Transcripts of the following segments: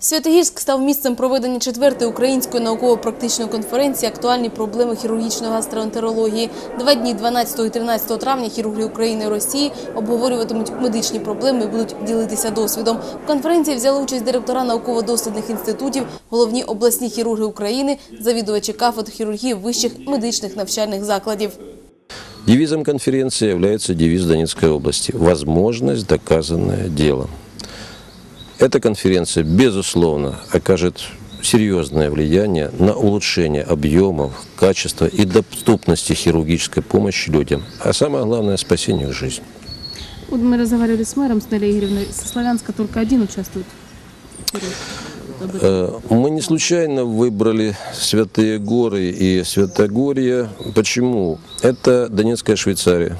Святогірськ став місцем проведення четвертої української науково-практичної конференції «Актуальні проблеми хірургічної гастроентерології». Два дні 12 і 13 травня хірурги України і Росії обговорюватимуть медичні проблеми і будуть ділитися досвідом. В конференції взяли участь директора науково-дослідних інститутів, головні обласні хірурги України, завідувачі кафедр хірургії вищих медичних навчальних закладів. Девизом конференции является девиз Донецкой области «Возможность, доказанное делом». Эта конференция, безусловно, окажет серьезное влияние на улучшение объемов, качества и доступности хирургической помощи людям, а самое главное – спасение жизни. Вот мы разговаривали с мэром, с Нелли Игоревной, со Славянска только один участвует. Э, Мы не случайно выбрали Святые Горы и Святогорье. Почему? Это Донецкая Швейцария.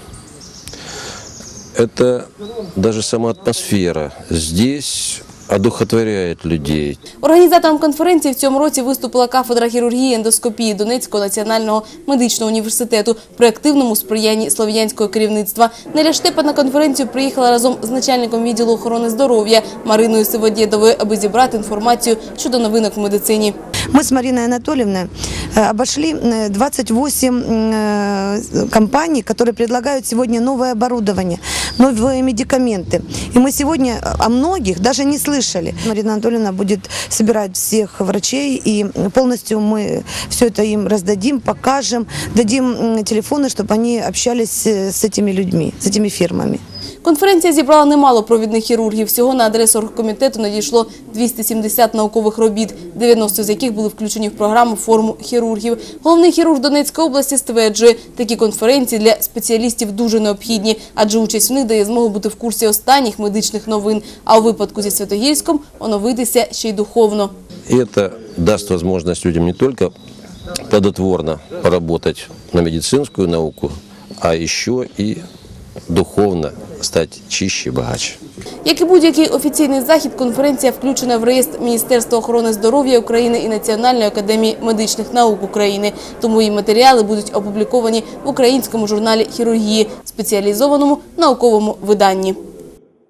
Это даже сама атмосфера. Здесь одухотворяет людей. Організатором конференції в цьому році виступила кафедра хірургії ендоскопії Донецького національного медичного університету при активному сприянні слов'янського керівництва. Неля Штепа на конференцію приїхала разом з начальником відділу охорони здоров'я Мариною Сиводєдовою, аби зібрати інформацію щодо новинок в медицині. Мы с Мариной Анатольевной э, обошли э, 28 э, компаний, которые предлагают сегодня новое оборудование, новые медикаменты. И мы сегодня о многих даже не слышали. Марина Анатольевна будет собирать всех врачей, и полностью мы все это им раздадим, покажем, дадим м, телефоны, чтобы они общались э, с этими людьми, с этими фирмами. Конференція зібрала немало провідних хірургів. Всього на адресу оргкомітету надійшло 270 наукових робіт, 90 з яких були включені в програму форму хірургів. Головний хірург Донецької області стверджує, такі конференції для спеціалістів дуже необхідні, адже участь в них дає змогу бути в курсі останніх медичних новин. А у випадку зі Святогірськом оновитися ще й духовно. И это даст возможность людям не только плодотворно поработать на медицинскую науку, а еще и духовно стать чище и. Як і будь-який офіційний захід, конференція включена в реєстр Міністерства охорони здоров'я України і Національної академії медичних наук України. Тому її матеріали будуть опубліковані в українському журналі хірургії, спеціалізованому науковому виданні.